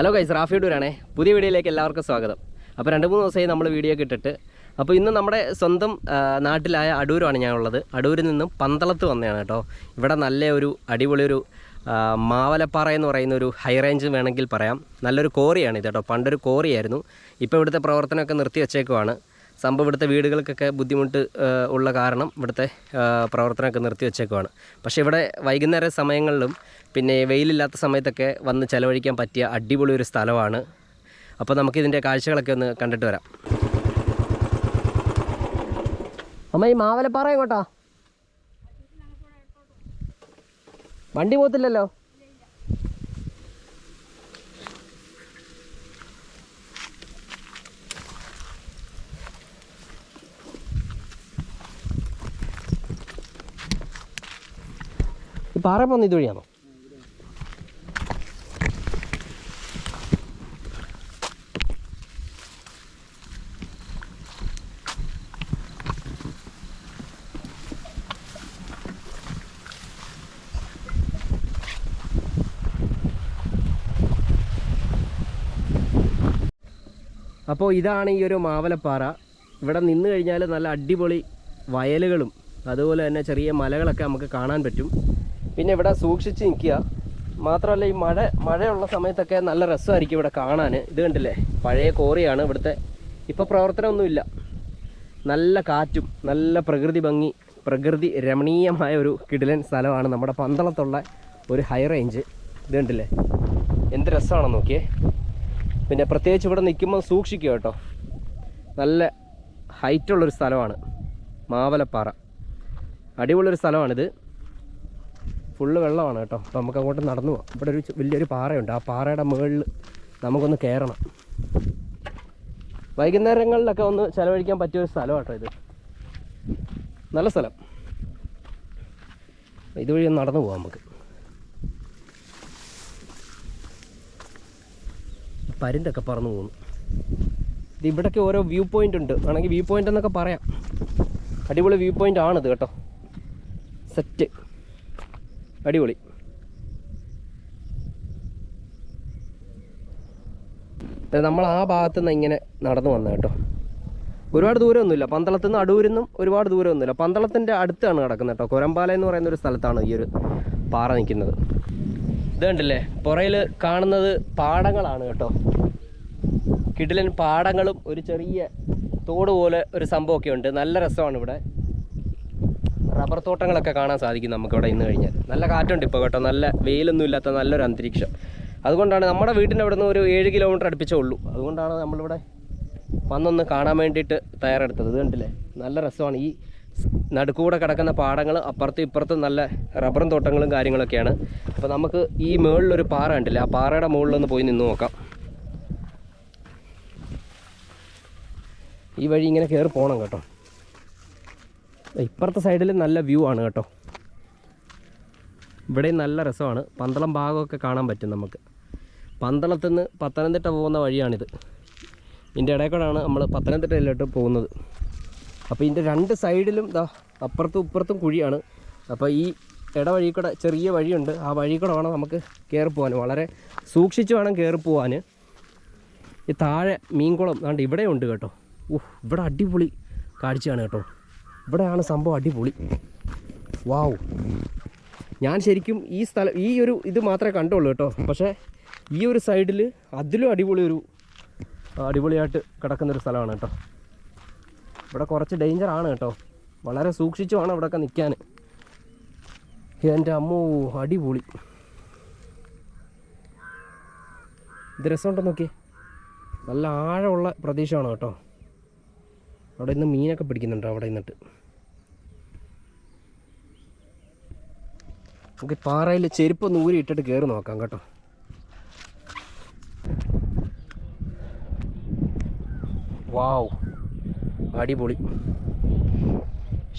Hello guys Rafi ഡൂരാണേ പുതിയ വീഡിയോയിലേക്ക് എല്ലാവർക്കും സ്വാഗതം. അപ്പോൾ രണ്ട് മൂന്ന് ദിവസമായി നമ്മൾ വീഡിയോ കിട്ടിട്ട് അപ്പോൾ ഇന്ന് നമ്മുടെ സ്വന്തം നാട്ടിലായ അടൂരാണ് ഞാനുള്ളത്. അടൂരിൽ നിന്നും പന്തളത്ത് വന്നതാണ് കേട്ടോ. ഇവിടെ നല്ല ഒരു അടിപൊളി ഒരു മാവലപ്പാറ എന്ന് പറയുന്ന ഒരു ഹൈ റേഞ്ച് വേണമെങ്കിൽ പറയാം. നല്ലൊരു കോറിയാണ് ഇത് കേട്ടോ. പണ്ടൊരു കോറിയായിരുന്നു ഇപ്പോൾ ഇവിടുത്തെ പ്രവർത്തനമൊക്കെ നിർത്തി വെച്ചേക്കുവാണ്. സംഭവം ഇവിടുത്തെ വീടുകൾക്കൊക്കെ ബുദ്ധിമുട്ട് ഉള്ള കാരണം ഇവിടുത്തെ പ്രവർത്തനമൊക്കെ നിർത്തി വെച്ചേക്കുവാണ്. പക്ഷേ ഇവിടെ വൈകുന്നേര സമയങ്ങളിലും പിന്നെ വെയിലില്ലാത്ത സമയത്തൊക്കെ വന്ന് ചിലവഴിക്കാൻ പറ്റിയ അടിപൊളി ഒരു സ്ഥലമാണ്. അപ്പോൾ നമുക്കിതിന്റെ കാഴ്ചകളൊക്കെ ഒന്ന് കണ്ടിട്ട് വരാം. അമ്മ ഈ മാവലപ്പാറ എങ്ങോട്ടാ? വണ്ടി പോത്തില്ലല്ലോ ഈ പാറ പോകുന്ന ഇതുവഴിയാണോ അപ്പോൾ ഇതാണ് ഈ ഒരു മാവലപ്പാറ. ഇവിടെ നിന്ന് കഴിഞ്ഞാൽ നല്ല അടിപൊളി വയലുകളും അതുപോലെ തന്നെ ചെറിയ മലകളൊക്കെ നമുക്ക് കാണാൻ പറ്റും. പിന്നെ ഇവിടെ സൂക്ഷിച്ച് നിൽക്കുക. മാത്രമല്ല ഈ മഴ മഴയുള്ള സമയത്തൊക്കെ നല്ല രസമായിരിക്കും ഇവിടെ കാണാൻ. ഇത് കണ്ടില്ലേ? പഴയ കോറിയാണ് ഇവിടുത്തെ. ഇപ്പോൾ പ്രവർത്തനമൊന്നുമില്ല. നല്ല കാറ്റും നല്ല പ്രകൃതി ഭംഗി പ്രകൃതി രമണീയമായ ഒരു കിടിലൻ സ്ഥലമാണ് നമ്മുടെ പന്തളത്തുള്ള ഒരു ഹൈ റേഞ്ച് ഇത് കണ്ടില്ലേ? എന്ത് രസമാണെന്ന് നോക്കിയേ. പിന്നെ പ്രത്യേകിച്ച് ഇവിടെ നിൽക്കുമ്പോൾ സൂക്ഷിക്കുക കേട്ടോ. നല്ല ഹൈറ്റുള്ളൊരു സ്ഥലമാണ് മാവലപ്പാറ. അടിപൊളിയൊരു സ്ഥലമാണിത്. ഫുള്ള് വെള്ളമാണ് കേട്ടോ. അപ്പോൾ നമുക്ക് അങ്ങോട്ട് നടന്നു പോകാം ഇവിടെ ഒരു വലിയൊരു പാറയുണ്ട്. ആ പാറയുടെ മുകളിൽ നമുക്കൊന്ന് കയറണം വൈകുന്നേരങ്ങളിലൊക്കെ ഒന്ന് ചിലവഴിക്കാൻ പറ്റിയ ഒരു സ്ഥലമാണ് കേട്ടോ ഇത്. നല്ല സ്ഥലം. ഇതുവഴി ഒന്ന് നടന്നു പോകാം നമുക്ക്. പരുന്തൊക്കെ പറന്നു പോകുന്നു ഇത് ഇവിടെയൊക്കെ ഓരോ വ്യൂ പോയിന്റ് ഉണ്ട്. ആണെങ്കിൽ വ്യൂ പോയിന്റ് എന്നൊക്കെ പറയാം. അടിപൊളി വ്യൂ പോയിന്റ് ആണിത് കേട്ടോ. സെറ്റ് അടിപൊളി. നമ്മൾ ആ ഭാഗത്തു നിന്ന് ഇങ്ങനെ നടന്നു വന്ന കേട്ടോ. ഒരുപാട് ദൂരമൊന്നുമില്ല. പന്തളത്തു നിന്ന് അടൂരിൽ നിന്നും ഒരുപാട് ദൂരമൊന്നുമില്ല. പന്തളത്തിന്റെ അടുത്താണ് കിടക്കുന്നത് കേട്ടോ. കൊരമ്പാല എന്ന് പറയുന്ന ഒരു സ്ഥലത്താണ് ഈ ഒരു പാറ നിൽക്കുന്നത്. ഇത് കണ്ടില്ലേ? പുറയിൽ കാണുന്നത് പാടങ്ങളാണ് കേട്ടോ. കിടിലൻ പാടങ്ങളും ഒരു ചെറിയ തോട് പോലെ ഒരു സംഭവമൊക്കെ ഉണ്ട്. നല്ല രസമാണ് ഇവിടെ. റബ്ബർ തോട്ടങ്ങളൊക്കെ കാണാൻ സാധിക്കും നമുക്കിവിടെ ഇന്ന് കഴിഞ്ഞാൽ. നല്ല കാറ്റുണ്ട് ഇപ്പോൾ കേട്ടോ. നല്ല വെയിലൊന്നും ഇല്ലാത്ത നല്ലൊരു അന്തരീക്ഷം. അതുകൊണ്ടാണ് നമ്മുടെ വീടിന്റെ അവിടെ നിന്ന് ഒരു ഏഴ് കിലോമീറ്റർ അടുപ്പിച്ചേ ഉള്ളൂ. അതുകൊണ്ടാണ് നമ്മളിവിടെ വന്നൊന്ന് കാണാൻ വേണ്ടിയിട്ട് തയ്യാറെടുത്തത്. ഇത് കണ്ടില്ലേ? നല്ല രസമാണ്. ഈ നടുക്കൂടെ കിടക്കുന്ന പാടങ്ങൾ അപ്പുറത്തും ഇപ്പുറത്തും നല്ല റബ്ബറും തോട്ടങ്ങളും കാര്യങ്ങളൊക്കെയാണ്. അപ്പോൾ നമുക്ക് ഈ മുകളിലൊരു പാറ ഉണ്ടല്ലേ ആ പാറയുടെ മുകളിലൊന്ന് പോയി നിന്ന് നോക്കാം. ഈ വഴി ഇങ്ങനെ കയറി പോകണം കേട്ടോ. ഇപ്പുറത്തെ സൈഡിൽ നല്ല വ്യൂ ആണ് കേട്ടോ. ഇവിടെയും നല്ല രസമാണ്. പന്തളം ഭാഗമൊക്കെ കാണാൻ പറ്റും നമുക്ക്. പന്തളത്തു നിന്ന് പത്തനംതിട്ട പോകുന്ന വഴിയാണിത്. ഇതിന്റെ ഇടയിൽ കൂടെയാണ് നമ്മൾ പത്തനംതിട്ടയിലോട്ട് പോകുന്നത്. അപ്പോൾ ഇതിന്റെ രണ്ട് സൈഡിലും ഇതാ അപ്പുറത്തും ഇപ്പുറത്തും കുഴിയാണ്. അപ്പോൾ ഈ ഇടവഴി കൂടെ ചെറിയ വഴിയുണ്ട്. ആ വഴി കൂടെ വേണം നമുക്ക് കയറി പോകാൻ. വളരെ സൂക്ഷിച്ച് വേണം കയറി പോകാൻ. ഈ താഴെ മീൻകുളം അതുകൊണ്ട് ഇവിടെ ഉണ്ട് കേട്ടോ. ഓഹ് ഇവിടെ അടിപൊളി കാഴ്ചയാണ് കേട്ടോ. ഇവിടെയാണ് സംഭവം അടിപൊളി. വാവ്. ഞാൻ ശരിക്കും ഈ സ്ഥലം ഈ ഒരു ഇത് മാത്രമേ കണ്ടുള്ളൂ കേട്ടോ. പക്ഷേ ഈ ഒരു സൈഡിൽ അതിലും അടിപൊളി ഒരു അടിപൊളിയായിട്ട് കിടക്കുന്നൊരു സ്ഥലമാണ് കേട്ടോ. ഇവിടെ കുറച്ച് ഡേഞ്ചർ ആണ് കേട്ടോ. വളരെ സൂക്ഷിച്ചു വേണം ഇവിടെയൊക്കെ നിൽക്കാൻ. എന്റെ അമ്മോ അടിപൊളി. ഇത് രസമുണ്ടോ നോക്കിയേ? നല്ല ആഴമുള്ള പ്രദേശമാണ് കേട്ടോ. അവിടെ നിന്ന് മീനൊക്കെ പിടിക്കുന്നുണ്ട് അവിടെ നിന്നിട്ട്. നമുക്ക് പാറയിൽ പാറയിൽ ചെരുപ്പൊന്ന് ഊരി ഇട്ടിട്ട് കയറി നോക്കാം കേട്ടോ. വാവ്. അടിപൊളി.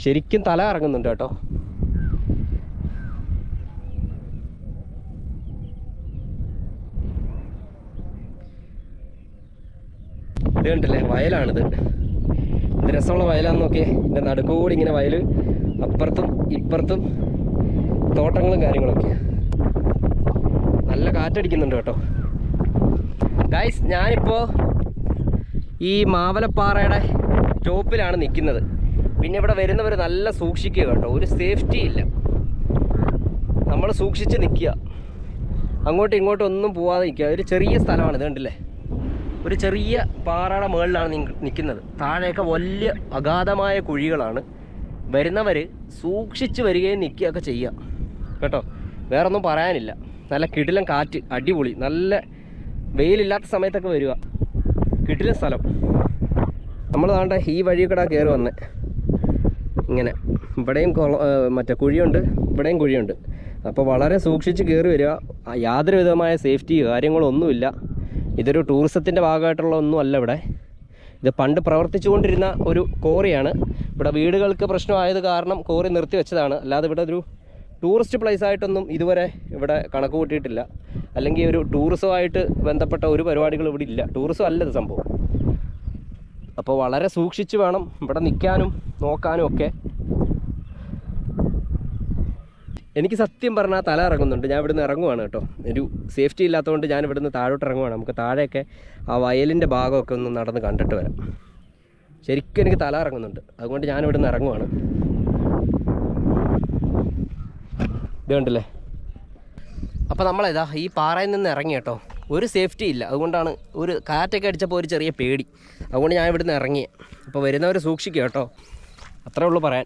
ശരിക്കും തല ഇറങ്ങുന്നുണ്ട് കേട്ടോ. ഇത് കണ്ടില്ലേ വയലാണിത്. രസമുള്ള വയലാന്ന് നോക്കിയേ. എന്റെ നടുക്കൂടി ഇങ്ങനെ വയൽ അപ്പുറത്തും ഇപ്പുറത്തും തോട്ടങ്ങളും കാര്യങ്ങളൊക്കെ. നല്ല കാറ്റടിക്കുന്നുണ്ട് കേട്ടോ. ഗൈസ് ഞാനിപ്പോൾ ഈ മാവലപ്പാറയുടെ ടോപ്പിലാണ് നിൽക്കുന്നത് പിന്നെ ഇവിടെ വരുന്നവർ നല്ല സൂക്ഷിക്കുക കേട്ടോ. ഒരു സേഫ്റ്റി ഇല്ല. നമ്മൾ സൂക്ഷിച്ച് നിൽക്കുക അങ്ങോട്ടും ഇങ്ങോട്ടും ഒന്നും പോവാതെ നിൽക്കുക ഒരു ചെറിയ സ്ഥലമാണ് ഇത് കണ്ടില്ലേ? ഒരു ചെറിയ പാറയുടെ മുകളിലാണ് നിങ്ങൾ നിൽക്കുന്നത്. താഴെയൊക്കെ വലിയ അഗാധമായ കുഴികളാണ്. വരുന്നവർ സൂക്ഷിച്ച് വരികയും നിൽക്കുകയൊക്കെ ചെയ്യുക കേട്ടോ? വേറൊന്നും പറയാനില്ല. നല്ല കിടിലം കാറ്റ് അടിപൊളി നല്ല വെയിലില്ലാത്ത സമയത്തൊക്കെ വരിക കിടിലം സ്ഥലം. നമ്മൾ താണ്ട ഈ വഴി കൂടെ കയറി വന്നേ. ഇങ്ങനെ. ഇവിടെയും മറ്റേ കുഴിയുണ്ട്. ഇവിടെയും കുഴിയുണ്ട്. അപ്പോൾ വളരെ സൂക്ഷിച്ച് കയറി വരിക. യാതൊരു വിധമായ സേഫ്റ്റി കാര്യങ്ങളൊന്നുമില്ല ഇതൊരു ടൂറിസത്തിന്റെ ഭാഗമായിട്ടുള്ള ഒന്നും അല്ല ഇവിടെ. ഇത് പണ്ട് പ്രവർത്തിച്ചുകൊണ്ടിരുന്ന ഒരു കോറിയാണ് ഇവിടെ വീടുകൾക്ക് പ്രശ്നമായത് കാരണം കോറി നിർത്തി വെച്ചതാണ്. അല്ലാതെ ഇവിടെ ഒരു ടൂറിസ്റ്റ് പ്ലേസ് ആയിട്ടൊന്നും ഇതുവരെ ഇവിടെ കണക്ക് കൂട്ടിയിട്ടില്ല. അല്ലെങ്കിൽ ഒരു ടൂറിസമായിട്ട് ബന്ധപ്പെട്ട ഒരു പരിപാടികളും ഇവിടെ ഇല്ല. ടൂറിസം അല്ല ഇത് സംഭവം. അപ്പോൾ വളരെ സൂക്ഷിച്ച് വേണം ഇവിടെ നിൽക്കാനും നോക്കാനും ഒക്കെ. എനിക്ക് സത്യം പറഞ്ഞാൽ തല ഇറങ്ങുന്നുണ്ട്. ഞാൻ ഇവിടുന്ന് ഇറങ്ങുവാണ് കേട്ടോ. ഒരു സേഫ്റ്റി ഇല്ലാത്തതുകൊണ്ട് ഞാൻ ഇവിടുന്ന് താഴോട്ട് ഇറങ്ങുവാണ്. നമുക്ക് താഴെയൊക്കെ ആ വയലിന്റെ ഭാഗമൊക്കെ ഒന്ന് നടന്ന് കണ്ടിട്ട് വരാം. ശരിക്കും എനിക്ക് തല ഇറങ്ങുന്നുണ്ട്. അതുകൊണ്ട് ഞാൻ ഇവിടുന്ന് ഇറങ്ങുവാണ്. ഇത് കണ്ടില്ലേ? അപ്പോൾ നമ്മളേതാ ഈ പാറയിൽ നിന്ന് ഇറങ്ങി കേട്ടോ. ഒരു സേഫ്റ്റി ഇല്ല. അതുകൊണ്ടാണ് ഒരു കാറ്റൊക്കെ അടിച്ചപ്പോൾ ഒരു ചെറിയ പേടി. അതുകൊണ്ട് ഞാൻ ഇവിടുന്ന് ഇറങ്ങി. അപ്പോൾ വരുന്നവർ സൂക്ഷിക്കുക കേട്ടോ. അത്രേ ഉള്ളൂ പറയാൻ.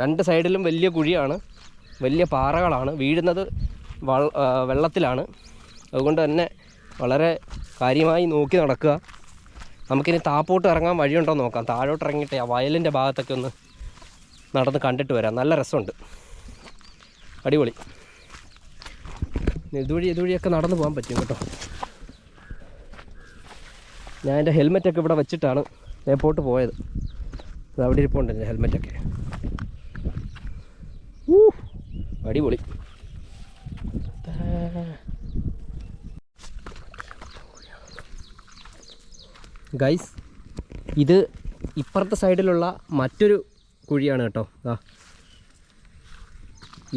രണ്ട് സൈഡിലും വലിയ കുഴിയാണ്. വലിയ പാറകളാണ്. വീഴുന്നത് വെള്ളത്തിലാണ്. അതുകൊണ്ട് തന്നെ വളരെ കാര്യമായി നോക്കി നടക്കുക. നമുക്കിനി താപ്പോട്ട് ഇറങ്ങാൻ വഴിയുണ്ടോ നോക്കാം. താഴോട്ട് ഇറങ്ങിയിട്ട് ആ വയലിന്റെ ഭാഗത്തൊക്കെ ഒന്ന് നടന്ന് കണ്ടിട്ട് വരാം. നല്ല രസമുണ്ട്. അടിപൊളി. ഇതുവഴി ഇതുവഴിയൊക്കെ നടന്നു പോകാൻ പറ്റും കേട്ടോ. ഞാൻ എന്റെ ഹെൽമെറ്റൊക്കെ ഇവിടെ വെച്ചിട്ടാണ് എയർപോർട്ട് പോയത്. അവിടെ ഇരിപ്പുണ്ട് എന്റെ ഹെൽമെറ്റൊക്കെ. അടിപൊളി. ഗൈസ് ഇത് ഇപ്പുറത്തെ സൈഡിലുള്ള മറ്റൊരു കുഴിയാണ് കേട്ടോ. ആ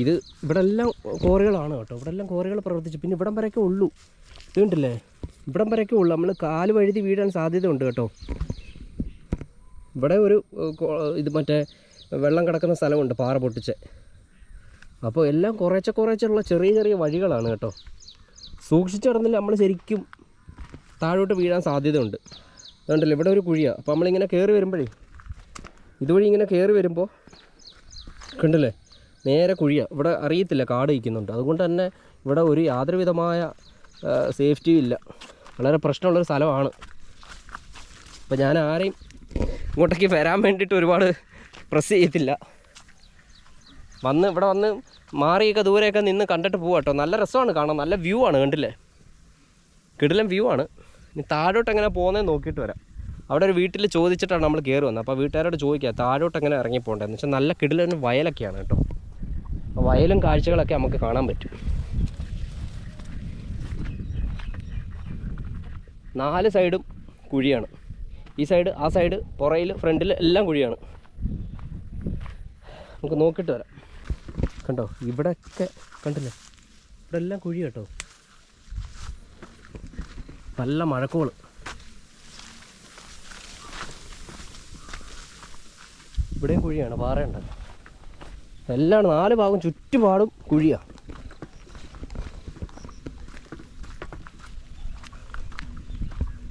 ഇത് ഇവിടെ എല്ലാം കോറികളാണ് കേട്ടോ. ഇവിടെ എല്ലാം കോറികൾ പ്രവർത്തിച്ചു. പിന്നെ ഇവിടം വരെയൊക്കെ ഉള്ളൂ. കേട്ടില്ലേ ഇവിടം വരെയൊക്കെ ഉള്ളൂ. നമ്മൾ കാൽ വഴുതി വീഴാൻ സാധ്യതയുണ്ട് കേട്ടോ. ഇവിടെ ഒരു ഇത് മറ്റേ വെള്ളം കിടക്കുന്ന സ്ഥലമുണ്ട് പാറ പൊട്ടിച്ച്. അപ്പോൾ എല്ലാം കുറേച്ചെ കുറേച്ചുള്ള ചെറിയ ചെറിയ വഴികളാണ് കേട്ടോ. സൂക്ഷിച്ചു കിടന്നില്ല നമ്മൾ ശരിക്കും താഴോട്ട് വീഴാൻ സാധ്യതയുണ്ട്. അതുകൊണ്ടല്ലോ ഇവിടെ ഒരു കുഴിയാണ് അപ്പോൾ നമ്മളിങ്ങനെ കയറി വരുമ്പോഴേ ഇതുവഴി ഇങ്ങനെ കയറി വരുമ്പോൾ കണ്ടില്ലേ നേരെ കുഴിയാണ് ഇവിടെ അറിയത്തില്ല കാട് ഇരിക്കുന്നുണ്ട് അതുകൊണ്ട് തന്നെ ഇവിടെ ഒരു യാതൊരു വിധമായ സേഫ്റ്റിയും ഇല്ല. വളരെ പ്രശ്നമുള്ളൊരു സ്ഥലമാണ്. അപ്പോൾ ഞാൻ ആരെയും ഇങ്ങോട്ടേക്ക് വരാൻ വേണ്ടിയിട്ട് ഒരുപാട് പ്രസ് ചെയ്യത്തില്ല. വന്ന് ഇവിടെ വന്ന് മാറിയൊക്കെ ദൂരെയൊക്കെ നിന്ന് കണ്ടിട്ട് പോവാം കേട്ടോ നല്ല രസമാണ് കാണാൻ. നല്ല വ്യൂ ആണ് കണ്ടില്ലേ? കിടിലം വ്യൂ ആണ്. ഇനി താഴോട്ട് എങ്ങനെ പോകുന്നതെന്ന് നോക്കിയിട്ട് വരാം. അവിടെ ഒരു വീട്ടിൽ ചോദിച്ചിട്ടാണ് നമ്മൾ കയറി വന്നത്. അപ്പോൾ വീട്ടുകാരോട് ചോദിക്കുക താഴോട്ട് എങ്ങനെ ഇറങ്ങി പോകേണ്ടതെന്ന് വെച്ചാൽ നല്ല കിടിലൻ വയലൊക്കെയാണ് കേട്ടോ വയലും കാഴ്ചകളൊക്കെ നമുക്ക് കാണാൻ പറ്റും. നാല് സൈഡും കുഴിയാണ്. ഈ സൈഡ് ആ സൈഡ് പുറയിൽ ഫ്രണ്ടിൽ എല്ലാം കുഴിയാണ്. നമുക്ക് നോക്കിയിട്ട് വരാം. കണ്ടോ? ഇവിടെയൊക്കെ കണ്ടില്ലേ? ഇവിടെ എല്ലാം കുഴി കേട്ടോ. നല്ല മഴക്കോൾ. ഇവിടെയും കുഴിയാണ് പാറയുണ്ട്. എല്ലാം നാല് ഭാഗം ചുറ്റുപാടും കുഴിയാണ്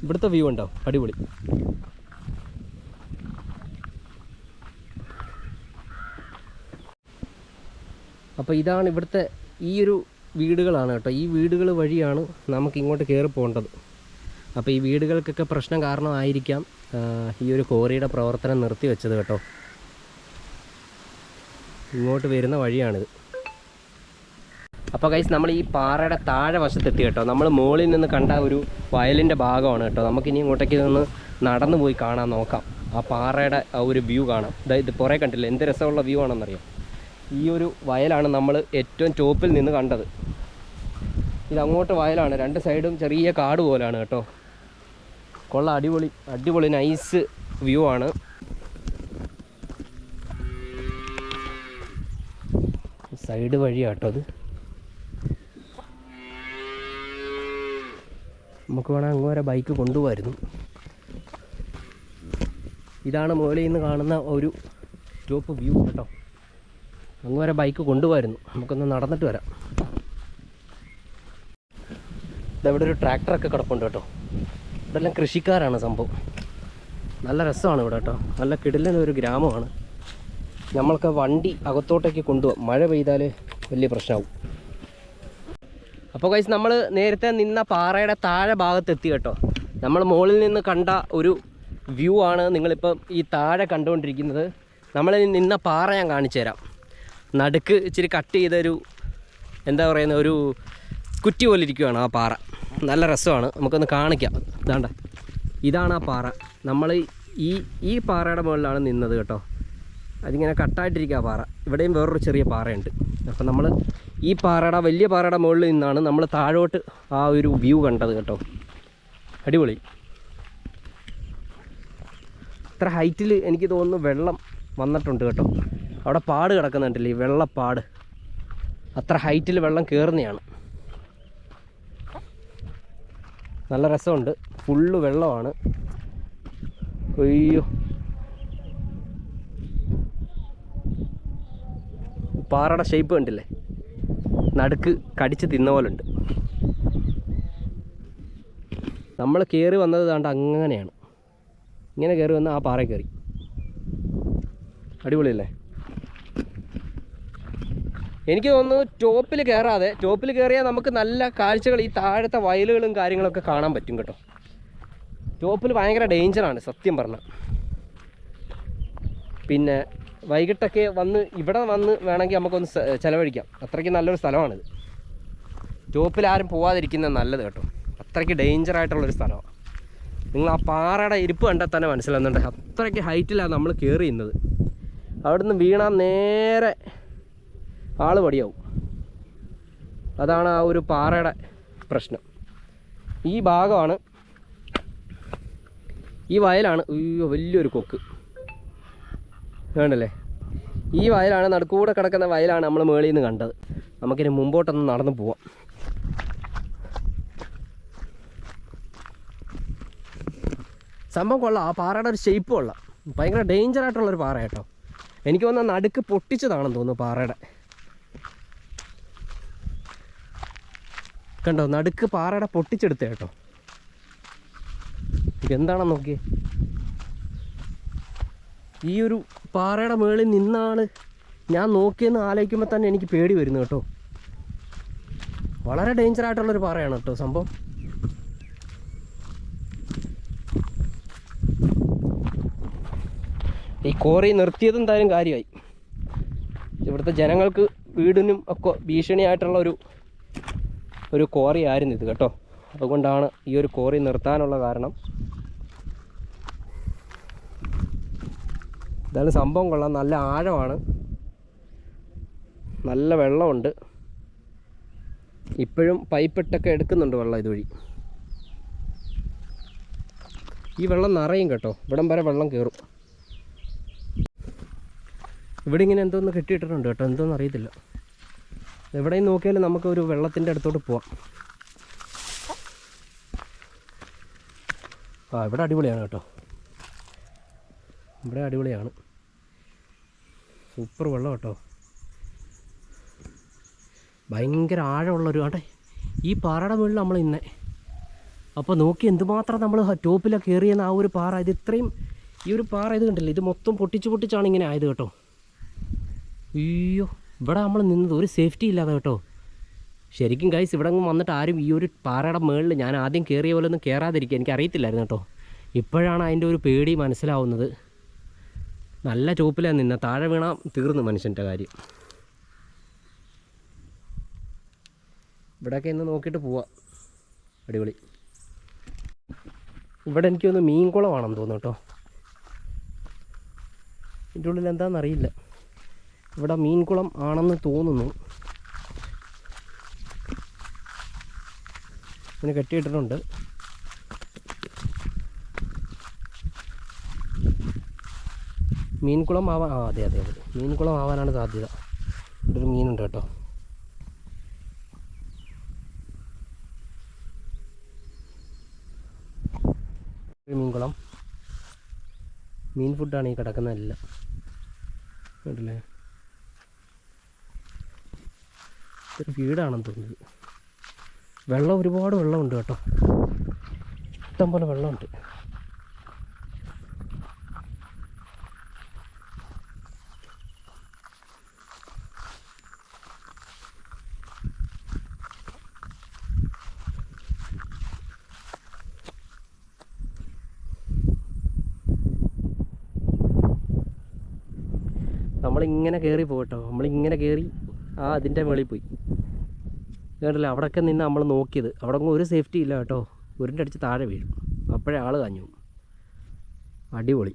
ഇവിടുത്തെ വ്യൂ ഉണ്ടാവും അടിപൊളി. അപ്പോൾ ഇതാണ് ഇവിടുത്തെ ഈ ഒരു വീടുകളാണ് കേട്ടോ. ഈ വീടുകൾ വഴിയാണ് നമുക്ക് ഇങ്ങോട്ട് കയറി പോകേണ്ടത്. അപ്പോൾ ഈ വീടുകൾക്കൊക്കെ പ്രശ്നം കാരണമായിരിക്കാം ഈ ഒരു കോറിയുടെ പ്രവർത്തനം നിർത്തി വെച്ചത് കേട്ടോ. ഇങ്ങോട്ട് വരുന്ന വഴിയാണിത്. അപ്പോൾ കൈസ് നമ്മൾ ഈ പാറയുടെ താഴെ വശത്തെത്തി കേട്ടോ. നമ്മൾ മുകളിൽ നിന്ന് കണ്ട ഒരു വയലിന്റെ ഭാഗമാണ് കേട്ടോ. നമുക്കിനി ഇങ്ങോട്ടേക്ക് നിന്ന് നടന്നു പോയി കാണാൻ നോക്കാം. ആ പാറയുടെ ആ ഒരു വ്യൂ കാണാം. അതായത് പുറേ കണ്ടില്ല? എന്ത് രസമുള്ള വ്യൂ ആണെന്നറിയാം? ഈ ഒരു വയലാണ് നമ്മൾ ഏറ്റവും ടോപ്പിൽ നിന്ന് കണ്ടത്. ഇതങ്ങോട്ട് വയലാണ് രണ്ട് സൈഡും ചെറിയ കാട് പോലാണ് കേട്ടോ. കൊള്ള അടിപൊളി അടിപൊളി നൈസ് വ്യൂ ആണ്. സൈഡ് വഴിയാട്ടോ അത്. നമുക്ക് വേണം അങ്ങ് വരെ ബൈക്ക് കൊണ്ടുപോകായിരുന്നു ഇതാണ് മുകളിൽ നിന്ന് കാണുന്ന ഒരു ടോപ്പ് വ്യൂ കേട്ടോ. അങ്ങ് വരെ ബൈക്ക് കൊണ്ടുപോയിരുന്നു നമുക്കൊന്ന് നടന്നിട്ട് വരാം. ഇതവിടെ ഒരു ട്രാക്ടറൊക്കെ കിടപ്പുണ്ട് കേട്ടോ. ഇതെല്ലാം കൃഷിക്കാരാണ് സംഭവം. നല്ല രസമാണ് ഇവിടെ കേട്ടോ. നല്ല കിടിലൻ ഒരു ഗ്രാമമാണ്. നമ്മൾക്ക് വണ്ടി അകത്തോട്ടേക്ക് കൊണ്ടുപോകാം മഴ പെയ്താൽ വലിയ പ്രശ്നമാവും അപ്പോൾ കഴിച്ച് നമ്മൾ നേരത്തെ നിന്ന പാറയുടെ താഴെ ഭാഗത്തെത്തി കേട്ടോ. നമ്മൾ മുകളിൽ നിന്ന് കണ്ട ഒരു വ്യൂ ആണ് നിങ്ങളിപ്പം ഈ താഴെ കണ്ടുകൊണ്ടിരിക്കുന്നത്. നമ്മൾ നിന്ന പാറ ഞാൻ കാണിച്ചു തരാം നടുക്ക് ഇച്ചിരി കട്ട് ചെയ്തൊരു എന്താ പറയുന്ന ഒരു കുറ്റി പോലെ ഇരിക്കുകയാണ് ആ പാറ. നല്ല രസമാണ്. നമുക്കൊന്ന് കാണിക്കാം. ഇതാണ്ട. ഇതാണ് ആ പാറ. നമ്മൾ ഈ ഈ പാറയുടെ മുകളിലാണ് നിന്നത് കേട്ടോ. അതിങ്ങനെ കട്ടായിട്ടിരിക്കുക പാറ. ഇവിടെയും വേറൊരു ചെറിയ പാറയുണ്ട്. അപ്പം നമ്മൾ ഈ പാറയുടെ വലിയ പാറയുടെ മുകളിൽ നിന്നാണ് നമ്മൾ താഴോട്ട് ആ ഒരു വ്യൂ കണ്ടത് കേട്ടോ. അടിപൊളി. ഇത്ര ഹൈറ്റിൽ എനിക്ക് തോന്നുന്നു വെള്ളം വന്നിട്ടുണ്ട് കേട്ടോ. അവിടെ പാട് കിടക്കുന്നുണ്ടല്ലേ ഈ വെള്ളപ്പാട്. അത്ര ഹൈറ്റിൽ വെള്ളം കയറുന്നതാണ് നല്ല രസമുണ്ട്. ഫുള്ള് വെള്ളമാണ്. അയ്യോ. പാറയുടെ ഷേപ്പ് കണ്ടില്ലേ? നടുക്ക് കടിച്ച് തിന്ന പോലെ ഉണ്ട് നമ്മൾ കയറി വന്നത് താണ്ട് അങ്ങനെയാണ്. ഇങ്ങനെ കയറി വന്ന് ആ പാറ കയറി അടിപൊളിയല്ലേ? എനിക്ക് തോന്നുന്നു ടോപ്പിൽ കയറാതെ ടോപ്പിൽ കയറിയാൽ നമുക്ക് നല്ല കാഴ്ചകൾ ഈ താഴത്തെ വയലുകളും കാര്യങ്ങളൊക്കെ കാണാൻ പറ്റും കേട്ടോ. ടോപ്പിൽ ഭയങ്കര ഡേഞ്ചറാണ് സത്യം പറഞ്ഞാൽ പിന്നെ വൈകിട്ടൊക്കെ വന്ന് ഇവിടെ വന്ന് വേണമെങ്കിൽ നമുക്കൊന്ന് ചിലവഴിക്കാം. അത്രയ്ക്ക് നല്ലൊരു സ്ഥലമാണിത്. ടോപ്പിൽ ആരും പോവാതിരിക്കുന്നത് നല്ലത് കേട്ടോ. അത്രയ്ക്ക് ഡേഞ്ചർ ആയിട്ടുള്ളൊരു സ്ഥലമാണ്. നിങ്ങൾ ആ പാറയുടെ ഇരിപ്പ് കണ്ടാൽ തന്നെ മനസ്സിലാകുന്നുണ്ട് അത്രയ്ക്ക് ഹൈറ്റിലാണ് നമ്മൾ കയറി ഇന്നത് അവിടുന്ന് വീണാൽ നേരെ ആൾ പടിയാവും അതാണ് ആ ഒരു പാറയുടെ പ്രശ്നം. ഈ ഭാഗമാണ് ഈ വയലാണ് അയ്യോ വലിയൊരു കൊക്ക്. വേണ്ടല്ലേ ഈ വയലാണ് നടുക്കൂടെ കിടക്കുന്ന വയലാണ് നമ്മൾ മേളിൽ നിന്ന് കണ്ടത്. നമുക്കിനി മുമ്പോട്ടൊന്ന് നടന്നു പോവാം. സംഭവം കൊള്ളാം. ആ പാറയുടെ ഒരു ഷേപ്പ് കൊള്ളാം. ഭയങ്കര ഡേഞ്ചർ ആയിട്ടുള്ളൊരു പാറ കേട്ടോ എനിക്ക് വന്ന നടുക്ക് പൊട്ടിച്ചതാണെന്ന് തോന്നുന്നു പാറയുടെ. കണ്ടോ നടുക്ക് പാറയുടെ പൊട്ടിച്ചെടുത്ത കേട്ടോ. ഇതെന്താണെന്ന് നോക്കിയേ. ഈ ഒരു പാറയുടെ മുകളിൽ നിന്നാണ് ഞാൻ നോക്കിയെന്ന് ആലോചിക്കുമ്പോൾ തന്നെ എനിക്ക് പേടി വരുന്നു കേട്ടോ. വളരെ ഡേഞ്ചർ ആയിട്ടുള്ളൊരു പാറയാണ് കേട്ടോ സംഭവം. ഈ കോറി നിർത്തിയത് എന്തായാലും കാര്യമായി. ഇവിടുത്തെ ജനങ്ങൾക്ക് വീടിനും ഒക്കെ ഭീഷണിയായിട്ടുള്ള ഒരു ഒരു കോറി ആയിരുന്നു ഇത് കേട്ടോ. അതുകൊണ്ടാണ് ഈ ഒരു കോറി നിർത്താനുള്ള കാരണം. എന്തായാലും സംഭവം കൊള്ളാം. നല്ല ആഴമാണ്. നല്ല വെള്ളമുണ്ട്. ഇപ്പോഴും പൈപ്പിട്ടൊക്കെ എടുക്കുന്നുണ്ട് വെള്ളം ഇതുവഴി. ഈ വെള്ളം നിറയും കേട്ടോ. ഇവിടം വരെ വെള്ളം കയറും ഇവിടെ ഇങ്ങനെ എന്തോന്ന് കെട്ടിയിട്ടിട്ടുണ്ട് കേട്ടോ. എന്തോന്ന് അറിയത്തില്ല. എവിടെയും നോക്കിയാലും നമുക്ക് ഒരു വെള്ളത്തിന്റെ അടുത്തോട്ട് പോവാം. ആ ഇവിടെ അടിപൊളിയാണ് കേട്ടോ. ഇവിടെ അടിപൊളിയാണ്. സൂപ്പർ വെള്ളം കേട്ടോ. ഭയങ്കര ആഴമുള്ളൊരു ആട്ടെ ഈ പാറയുടെ മുകളിൽ നമ്മൾ ഇന്നേ. അപ്പോൾ നോക്കി എന്തുമാത്രം നമ്മൾ ടോപ്പിലൊക്കെ കയറിയെന്ന് ആ ഒരു പാറ. ഇത് ഇത്രയും ഈ ഒരു പാറ ഇത് കണ്ടില്ല? ഇത് മൊത്തം പൊട്ടിച്ച് പൊട്ടിച്ചാണ് ഇങ്ങനെ ആയത് കേട്ടോ. അയ്യോ. ഇവിടെ നമ്മൾ നിന്നത് ഒരു സേഫ്റ്റി ഇല്ലാതെ കേട്ടോ. ശരിക്കും ഗൈസ് ഇവിടെ നിന്ന് വന്നിട്ട് ആരും ഈ ഒരു പാറയുടെ മുകളിൽ ഞാൻ ആദ്യം കയറിയ പോലെ ഒന്നും കയറാതിരിക്കുക എനിക്ക് അറിയത്തില്ലായിരുന്നു കേട്ടോ. ഇപ്പോഴാണ് അതിന്റെ ഒരു പേടി മനസ്സിലാവുന്നത്. നല്ല ചോപ്പിലാണ് നിന്ന. താഴെ വീണാൽ തീർന്നു മനുഷ്യന്റെ കാര്യം. ഇവിടെയൊക്കെ ഇന്ന് നോക്കിയിട്ട് പോവാം. അടിപൊളി. ഇവിടെ എനിക്ക് തോന്നുന്നു മീൻകുളമാണെന്ന് തോന്നുന്നു കേട്ടോ. ഇതിന്റെ ഉള്ളിൽ എന്താണെന്ന് അറിയില്ല. ഇവിടെ മീൻകുളം ആണെന്ന് തോന്നുന്നു. ഇതിന് കെട്ടിയിട്ടിട്ടുണ്ട്. മീൻകുളം ആവാൻ ആ അതെ അതെ അതെ. മീൻകുളം ആവാനാണ് സാധ്യത. ഇവിടെ ഒരു മീനുണ്ട് കേട്ടോ. മീൻകുളം. മീൻ ഫുഡാണ് ഈ കിടക്കുന്നതെല്ലാം കണ്ടില്ലേ? ഇതൊരു വീടാണെന്ന് തോന്നുന്നത് വെള്ളം ഒരുപാട് വെള്ളമുണ്ട് കേട്ടോ. ഇഷ്ടം പോലെ വെള്ളമുണ്ട്. നമ്മളിങ്ങനെ കയറി പോകട്ടോ. നമ്മളിങ്ങനെ കയറി ആ അതിന്റെ മേളിൽ പോയി. കേട്ടില്ല അവിടെയൊക്കെ നിന്ന് നമ്മൾ നോക്കിയത്. അവിടെ ഒരു സേഫ്റ്റി ഇല്ല കേട്ടോ. ഉരുണ്ടടിച്ച് താഴെ വീഴും. അപ്പോഴേ ആൾ കാഞ്ഞു. അടിപൊളി.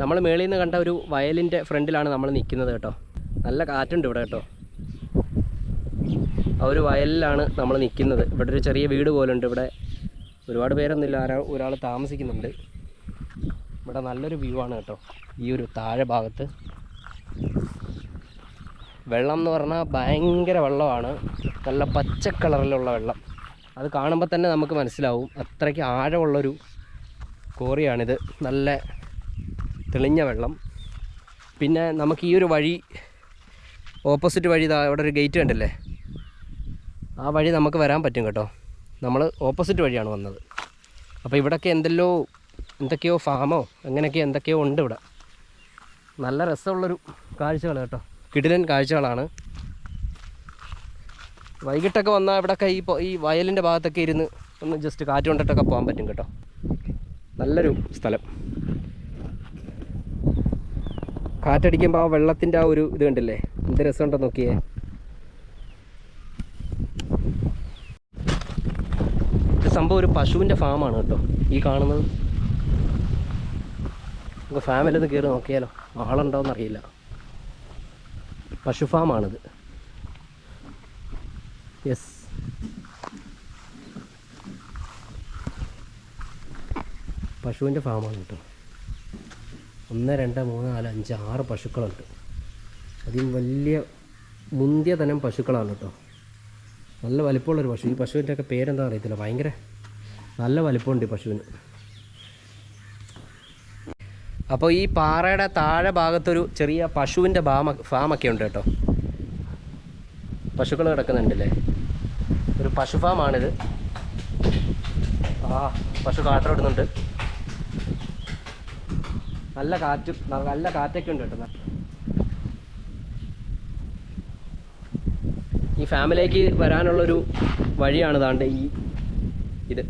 നമ്മൾ മേളിൽ നിന്ന് കണ്ട ഒരു വയലിന്റെ ഫ്രണ്ടിലാണ് നമ്മൾ നിൽക്കുന്നത് കേട്ടോ. നല്ല കാറ്റുണ്ട് ഇവിടെ കേട്ടോ. ആ ഒരു വയലിലാണ് നമ്മൾ നിൽക്കുന്നത്. ഇവിടെ ഒരു ചെറിയ വീട് പോലുണ്ട് ഇവിടെ. ഒരുപാട് പേരൊന്നുമില്ല. ആരാ ഒരാൾ താമസിക്കുന്നുണ്ട്. ഇവിടെ നല്ലൊരു വ്യൂ ആണ് കേട്ടോ. ഈ ഒരു താഴെ ഭാഗത്ത്. വെള്ളം എന്ന് പറഞ്ഞാൽ ഭയങ്കര വെള്ളമാണ്. നല്ല പച്ച കളറിലുള്ള വെള്ളം. അത് കാണുമ്പോൾ തന്നെ നമുക്ക് മനസ്സിലാവും. അത്രയ്ക്ക് ആഴമുള്ളൊരു കോറിയാണിത് നല്ല തെളിഞ്ഞ വെള്ളം. പിന്നെ നമുക്ക് ഈ ഒരു വഴി ഓപ്പോസിറ്റ് വഴി ഇതാ അവിടെ ഒരു ഗേറ്റ് കണ്ടില്ലേ? ആ വഴി നമുക്ക് വരാൻ പറ്റും കേട്ടോ. നമ്മൾ ഓപ്പോസിറ്റ് വഴിയാണ് വന്നത്. അപ്പോൾ ഇവിടെയൊക്കെ എന്തെല്ലോ എന്തൊക്കെയോ ഫാമോ അങ്ങനെയൊക്കെ എന്തൊക്കെയോ ഉണ്ട് ഇവിടെ. നല്ല രസമുള്ളൊരു കാഴ്ചകൾ കേട്ടോ. കിടിലൻ കാഴ്ചകളാണ്. വൈകിട്ടൊക്കെ വന്നാൽ ഇവിടെയൊക്കെ ഈ ഈ വയലിന്റെ ഭാഗത്തൊക്കെ ഇരുന്ന് ഒന്ന് ജസ്റ്റ് കാറ്റ് കൊണ്ടിട്ടൊക്കെ പോകാൻ പറ്റും കേട്ടോ. നല്ലൊരു സ്ഥലം. കാറ്റടിക്കുമ്പോൾ ആ വെള്ളത്തിന്റെ ആ ഒരു ഇത് കണ്ടില്ലേ? എന്ത് രസമുണ്ടോ നോക്കിയേ. ഇത് സംഭവം ഒരു പശുവിന്റെ ഫാമാണ് കേട്ടോ. ഈ കാണുന്നത്. നമുക്ക് ഫാമിലൊന്ന് കയറി നോക്കിയാലോ? ആളുണ്ടോയെന്നറിയില്ല പശു ഫാമാണിത്. യെസ് പശുവിന്റെ ഫാമാണ് കേട്ടോ. ഒന്ന് രണ്ട് മൂന്ന് നാല് അഞ്ച് ആറ് പശുക്കളുണ്ട്. അതിൽ വലിയ മുന്തിയ തനം പശുക്കളാണ് കേട്ടോ. നല്ല വലിപ്പമുള്ളൊരു പശു. ഈ പശുവിന്റെ ഒക്കെ പേരെന്താ അറിയത്തില്ല. ഭയങ്കര നല്ല വലിപ്പമുണ്ട് ഈ പശുവിന്. അപ്പോൾ ഈ പാറയുടെ താഴെ ഭാഗത്തൊരു ചെറിയ പശുവിന്റെ ഫാമ ഫാമൊക്കെ ഉണ്ട് കേട്ടോ. പശുക്കൾ കിടക്കുന്നുണ്ടല്ലേ? ഒരു പശു ഫാമാണിത്. ആ പശു കാട്ടറിടുന്നുണ്ട് നല്ല കാറ്റും നല്ല കാറ്റൊക്കെ ഉണ്ട് കേട്ടോ. ഈ ഫാമിലിക്ക് വരാനുള്ളൊരു വഴിയാണ് താണ്ട് ഈ ഇത്.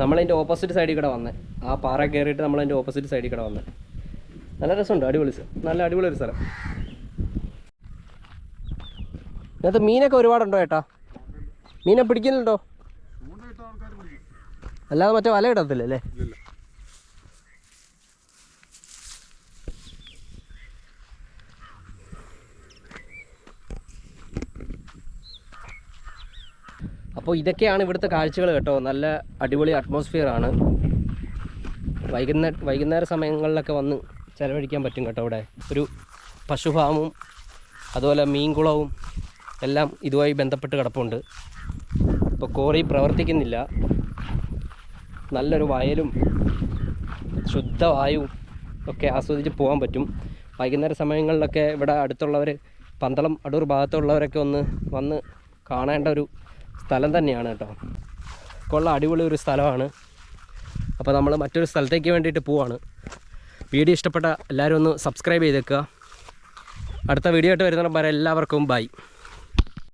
നമ്മളതിന്റെ ഓപ്പോസിറ്റ് സൈഡിൽ കൂടെ വന്നത് ആ പാറ കയറിയിട്ട് നമ്മളതിന്റെ ഓപ്പോസിറ്റ് സൈഡിൽ കൂടെ വന്നത് നല്ല രസമുണ്ട് അടിപൊളി നല്ല അടിപൊളി ഒരു സ്ഥലം. ഇതിനകത്ത് മീനൊക്കെ ഒരുപാടുണ്ടോ ഏട്ടാ? മീനെ പിടിക്കുന്നുണ്ടോ? അല്ലാതെ മറ്റേ വല ഇടത്തില്ല അപ്പോൾ ഇതൊക്കെയാണ് ഇവിടുത്തെ കാഴ്ചകൾ കേട്ടോ. നല്ല അടിപൊളി അറ്റ്മോസ്ഫിയർ ആണ്. വൈകുന്നേര വൈകുന്നേര സമയങ്ങളിലൊക്കെ വന്ന് ചിലവഴിക്കാൻ പറ്റും കേട്ടോ ഇവിടെ. ഒരു പശുഫാമും അതുപോലെ മീൻകുളവും എല്ലാം ഇതുമായി ബന്ധപ്പെട്ട് കിടപ്പുണ്ട്. ഇപ്പോൾ കോറി പ്രവർത്തിക്കുന്നില്ല. നല്ലൊരു വയലും ശുദ്ധവായുവും ഒക്കെ ആസ്വദിച്ച് പോകാൻ പറ്റും. വൈകുന്നേര സമയങ്ങളിലൊക്കെ ഇവിടെ അടുത്തുള്ളവർ പന്തളം അടൂർ ഭാഗത്തുള്ളവരൊക്കെ ഒന്ന് വന്ന് കാണേണ്ട ഒരു സ്ഥലം തന്നെയാണ് കേട്ടോ. കൊള്ള അടിപൊളി ഒരു സ്ഥലമാണ്. അപ്പോൾ നമ്മൾ മറ്റൊരു സ്ഥലത്തേക്ക് വേണ്ടിയിട്ട് പോവാണ്. വീഡിയോ ഇഷ്ടപ്പെട്ട എല്ലാവരും ഒന്ന് സബ്സ്ക്രൈബ് ചെയ്തേക്കുക. അടുത്ത വീഡിയോ ആയിട്ട് വരുന്നവരെ വരെ എല്ലാവർക്കും ബൈ